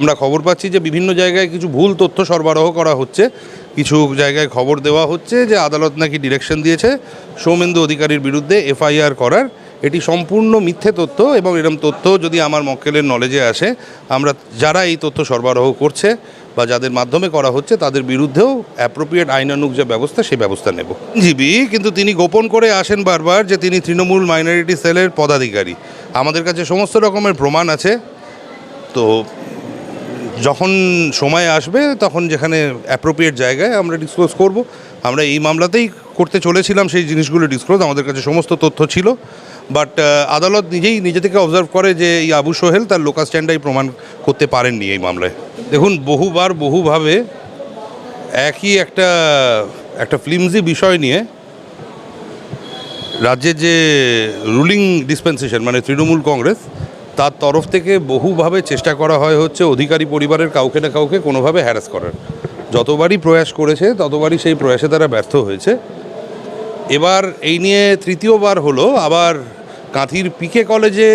আমরা খবর পাচ্ছি যে বিভিন্ন জায়গায় কিছু ভুল তথ্য সরবরাহ করা হচ্ছে। কিছু জায়গায় খবর দেওয়া হচ্ছে যে আদালত নাকি ডিরেকশন দিয়েছে সৌমেন্দু অধিকারীর বিরুদ্ধে এফআইআর করার। এটি সম্পূর্ণ মিথ্যে তথ্য এবং এরকম তথ্য যদি আমার মক্কেলের নলেজে আসে, আমরা যারা এই তথ্য সরবরাহ করছে বা যাদের মাধ্যমে করা হচ্ছে, তাদের বিরুদ্ধেও অ্যাপ্রোপ্রিয়েট আইনানুগ যে ব্যবস্থা সেই ব্যবস্থা নেব। জিবি, কিন্তু তিনি গোপন করে আসেন বারবার যে তিনি তৃণমূল মাইনরিটি সেলের পদাধিকারী। আমাদের কাছে সমস্ত রকমের প্রমাণ আছে। তো যখন সময় আসবে, তখন যেখানে অ্যাপ্রোপ্রিয়েট জায়গায় আমরা ডিসক্লোজ করব। আমরা এই মামলাতেই করতে চলেছিলাম, সেই জিনিসগুলো ডিসক্লোজ আমাদের কাছে সমস্ত তথ্য ছিল। বাট আদালত নিজেই, নিজে থেকে অবজার্ভ করে যে এই আবু সোহেল তার লোকাল স্ট্যান্ডাই প্রমাণ করতে পারেননি এই মামলায়। দেখুন, বহুবার, বহুভাবে একই একটা একটা ফিল্মজি বিষয় নিয়ে রাজ্যের যে রুলিং ডিসপেন্সেশন মানে তৃণমূল কংগ্রেস তার তরফ থেকে বহুভাবে চেষ্টা করা হয় হচ্ছে অধিকারী পরিবারের কাউকে না কাউকে কোনোভাবে হ্যারাস করার। যতবারই প্রয়াস করেছে, ততবারই সেই প্রয়াসে তারা ব্যর্থ হয়েছে। এবার এই নিয়ে তৃতীয়বার হলো, আবার কাঁথির পিকে কলেজে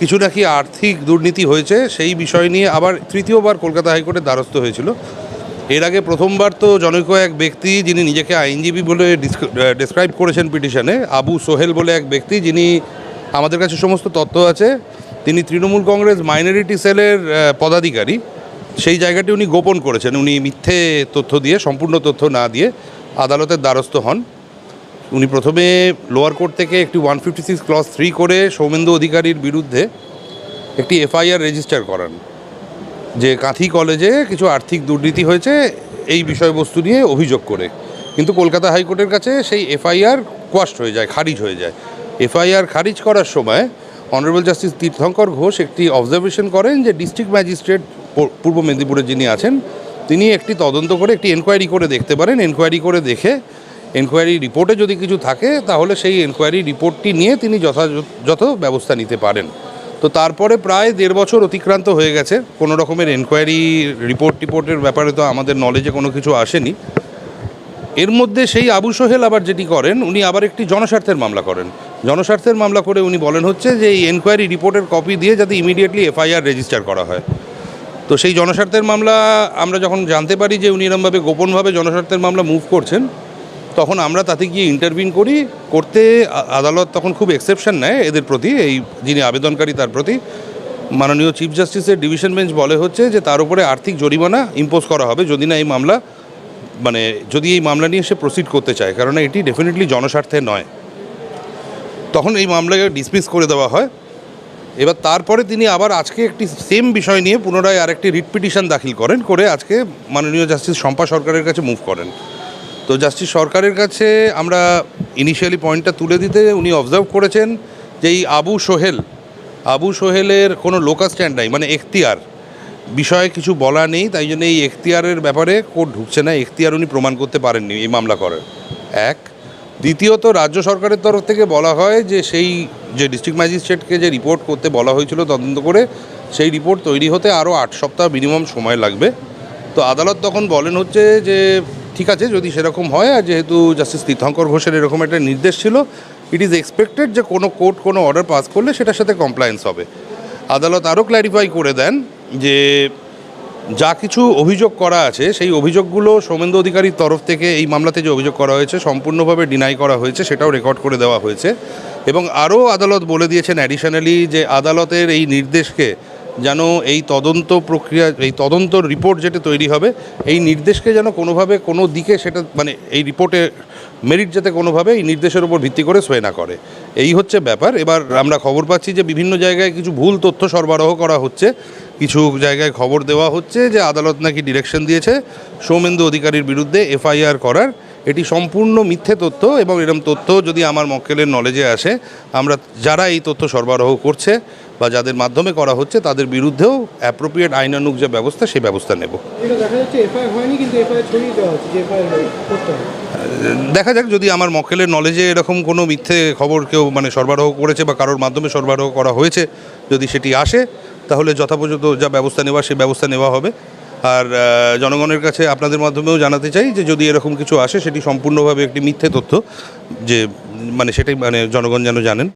কিছু নাকি আর্থিক দুর্নীতি হয়েছে, সেই বিষয় নিয়ে আবার তৃতীয়বার কলকাতা হাইকোর্টের দ্বারস্থ হয়েছিল। এর আগে প্রথমবার তো জনৈক এক ব্যক্তি যিনি নিজেকে আইনজীবী বলে ডিসক্রাইব করেছেন পিটিশনে আবু সোহেল বলে এক ব্যক্তি যিনি আমাদের কাছে সমস্ত তথ্য আছে। তিনি তৃণমূল কংগ্রেস মাইনরিটি সেলের পদাধিকারী। সেই জায়গাটি উনি গোপন করেছেন। উনি মিথ্যে তথ্য দিয়ে, সম্পূর্ণ তথ্য না দিয়ে আদালতের দ্বারস্থ হন। উনি প্রথমে লোয়ার কোর্ট থেকে একটি one fifty six clause three করে সৌমেন্দু অধিকারীর বিরুদ্ধে একটি এফআইআর রেজিস্টার করান, যে কাঁথি কলেজে কিছু আর্থিক দুর্নীতি হয়েছে এই বিষয়বস্তু নিয়ে অভিযোগ করে। কিন্তু কলকাতা হাইকোর্টের কাছে সেই এফআইআর কোয়াস্ট হয়ে যায়, খারিজ হয়ে যায়। এফআইআর খারিজ করার সময় অনারেবল জাস্টিস তীর্থঙ্কর ঘোষ একটি অবজারভেশন করেন যে ডিস্ট্রিক্ট ম্যাজিস্ট্রেট পূর্ব মেদিনীপুরে যিনি আছেন, তিনি একটি তদন্ত করে একটি এনকোয়ারি করে দেখতে পারেন। এনকোয়ারি করে দেখে এনকোয়ারি রিপোর্টে যদি কিছু থাকে, তাহলে সেই এনকোয়ারি রিপোর্টটি নিয়ে তিনি যথাযথ ব্যবস্থা নিতে পারেন। তো তারপরে প্রায় দেড় বছর অতিক্রান্ত হয়ে গেছে। কোনো রকমের এনকোয়ারি রিপোর্ট টিপোর্টের ব্যাপারে তো আমাদের নলেজে কোনো কিছু আসেনি। এর মধ্যে সেই আবু সোহেল আবার যেটি করেন, উনি আবার একটি জনস্বার্থের মামলা করেন। জনস্বার্থের মামলা করে উনি বলেন হচ্ছে যে, এই এনকোয়ারি রিপোর্টের কপি দিয়ে যাতে ইমিডিয়েটলি এফআইআর রেজিস্টার করা হয়। তো সেই জনস্বার্থের মামলা, আমরা যখন জানতে পারি যে উনি এরমভাবে গোপনভাবে জনস্বার্থের মামলা মুভ করছেন, তখন আমরা তাতে গিয়ে ইন্টারভিন করি। করতে আদালত তখন খুব এক্সেপশন নেয় এদের প্রতি, এই যিনি আবেদনকারী তার প্রতি। মাননীয় চিফ জাস্টিসের ডিভিশন বেঞ্চ বলে হচ্ছে যে, তার উপরে আর্থিক জরিমানা ইম্পোজ করা হবে। যদি না এই মামলা মানে যদি এই মামলা নিয়ে সে প্রসিড করতে চায় কারণ এটি ডেফিনেটলি জনস্বার্থে নয়। তখন এই মামলাকে ডিসমিস করে দেওয়া হয়। এবার তারপরে তিনি আবার আজকে একটি সেম বিষয় নিয়ে পুনরায় আরেকটি রিট পিটিশন দাখিল করেন, করে আজকে মাননীয় জাস্টিস শম্পা সরকারের কাছে মুভ করেন। তো জাস্টিস সরকারের কাছে আমরা ইনিশিয়ালি পয়েন্টটা তুলে দিতে উনি অবজার্ভ করেছেন যে এই আবু সোহেল, আবু সোহেলের কোনো লোকাল স্ট্যান্ড নাই মানে এখতিয়ার। বিষয়ে কিছু বলা নেই, তাই জন্য এই এখতিয়ারের ব্যাপারে কোর্ট ঢুকছে না। এখতিয়ার উনি প্রমাণ করতে পারেননি এই মামলা করার। এক। দ্বিতীয়ত, রাজ্য সরকারের তরফ থেকে বলা হয় যে সেই যে ডিস্ট্রিক্ট ম্যাজিস্ট্রেটকে যে রিপোর্ট করতে বলা হয়েছিল তদন্ত করে, সেই রিপোর্ট তৈরি হতে আরও আট সপ্তাহ মিনিমাম সময় লাগবে। তো আদালত তখন বলেন হচ্ছে যে, ঠিক আছে, যদি সেরকম হয়, আর যেহেতু জাস্টিস তীর্থঙ্কর ঘোষের এরকম একটা নির্দেশ ছিল ইট ইজ এক্সপেক্টেড যে কোনো কোর্ট কোনো অর্ডার পাস করলে সেটার সাথে কমপ্লায়েন্স হবে। আদালত আরও ক্ল্যারিফাই করে দেন যে যা কিছু অভিযোগ করা আছে, সেই অভিযোগগুলো সৌমেন্দু অধিকারীর তরফ থেকে এই মামলাতে যে অভিযোগ করা হয়েছে, সম্পূর্ণভাবে ডিনাই করা হয়েছে, সেটাও রেকর্ড করে দেওয়া হয়েছে। এবং আরও আদালত বলে দিয়েছেন অ্যাডিশনালি যে আদালতের এই নির্দেশকে যেন এই তদন্ত প্রক্রিয়া, এই তদন্ত রিপোর্ট যেটা তৈরি হবে, এই নির্দেশকে যেন কোনোভাবে কোনো দিকে সেটা মানে এই রিপোর্টে মেরিট যাতে কোনোভাবে এই নির্দেশের উপর ভিত্তি করে সোয়ে না করে। এই হচ্ছে ব্যাপার। এবার আমরা খবর পাচ্ছি যে বিভিন্ন জায়গায় কিছু ভুল তথ্য সরবরাহ করা হচ্ছে। কিছু জায়গায় খবর দেওয়া হচ্ছে যে আদালত নাকি ডিরেকশন দিয়েছে। সৌমেন্দু অধিকারীর বিরুদ্ধে এফআইআর করার। এটি সম্পূর্ণ মিথ্যে তথ্য এবং এরকম তথ্য যদি আমার মক্কেলের নলেজে আসে আমরা যারা এই তথ্য সরবরাহ করছে বা যাদের মাধ্যমে করা হচ্ছে তাদের বিরুদ্ধেও অ্যাপ্রোপ্রিয়েট আইনানুগ যে ব্যবস্থা সেই ব্যবস্থা নেব। দেখা যাক যদি আমার মক্কেলের নলেজে এরকম কোনো মিথ্যে খবর কেউ মানে সরবরাহ করেছে বা কারোর মাধ্যমে সরবরাহ করা হয়েছে যদি সেটি আসে তাহলে যথাপর্যন্ত যা ব্যবস্থা নেওয়া সেই ব্যবস্থা নেওয়া হবে। আর জনগণের কাছে আপনাদের মাধ্যমেও জানাতে চাই যে যদি এরকম কিছু আসে, সেটি সম্পূর্ণভাবে একটি মিথ্যে তথ্য, যে মানে সেটাই মানে জনগণ যেন জানেন।